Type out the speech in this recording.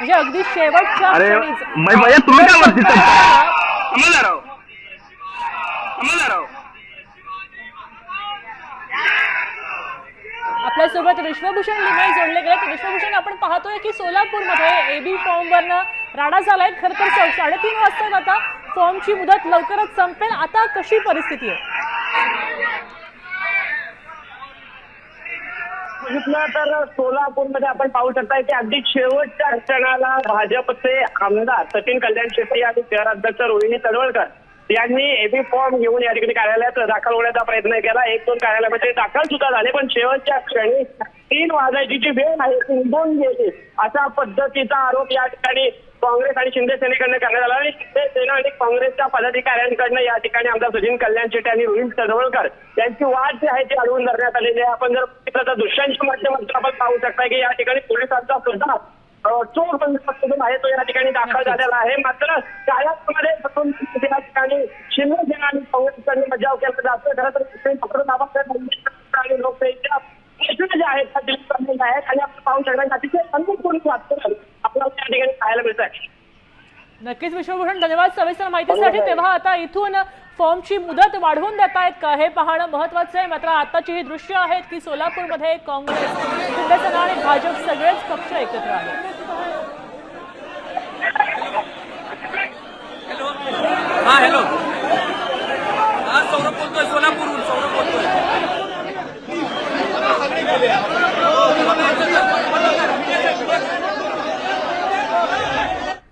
म्हणजे अगदी शेवटच्या अरे क्षणीच. मै- भैया तुम्ही काय वरती आपल्यासोबत विश्वभूषण लिमये जोडले गेले. तर विश्वभूषण आपण पाहतोय की सोलापूरमध्ये एबी फॉर्मवरनं राडा झालाय. खरं तर सा- साडेतीन वाजता आता फॉर्मची मुदत लवकरच संपेल. आता कशी परिस्थिती आहे? बघितलं तर सोलापूरमध्ये आपण पाहू शकता की अगदी शेवटच्या क्षणाला भाजपचे आमदार सचिन कल्याण शेट्टी आणि शहराध्यक्ष रोहिणी तडवळकर यांनी एबी फॉर्म घेऊन या ठिकाणी कार्यालयात दाखल होण्याचा प्रयत्न केला. एक दोन कार्यालयामध्ये दाखल सुद्धा झाले पण शेवटच्या क्षणी तीन वाजायची जी वेळ आहे ती निघून अशा पद्धतीचा आरोप या ठिकाणी काँग्रेस आणि शिंदे सेनेकडनं करण्यात आला. आणि शिंदे सेना आणि काँग्रेसच्या पदाधिकाऱ्यांकडनं या ठिकाणी आमदार सचिन कल्याण शेट्टी आणि रोहित तडवळकर यांची वाद जी आहे ती अडवून धरण्यात आलेली आहे. आपण जर बघितलं तर दृश्यांच्या माध्यमातून आपण पाहू शकता की या ठिकाणी पोलिसांचा सुद्धा चोर बंदोबस्त आहे तो या ठिकाणी दाखल झालेला आहे. मात्र बसून या ठिकाणी शिंदे सेना आणि काँग्रेसकडे बजाव केला जातोय. खरं तर डॉक्टर बाबासाहेब आणि लोकशाहीच्या प्रश्न जे आहेत त्या दिल्लीत चाललेले आहेत आणि आपण पाहू शकता अतिशय अनुकूल वातावरण आपल्याला त्या ठिकाणी पाहायला मिळत आहे नक्कीच विश्वभूषण धन्यवाद सविस्तर माहितीसाठी. तेव्हा आता इथून फॉर्मची मुदत वाढवून देत आहेत का हे पाहणं महत्वाचं आहे. मात्र आताची ही दृश्य आहेत की सोलापूरमध्ये काँग्रेस शिवसेना आणि भाजप सगळेच पक्ष एकत्र आहेत. हा हॅलो हा सौरभ बोलतोय सोलापूरहून Beleza.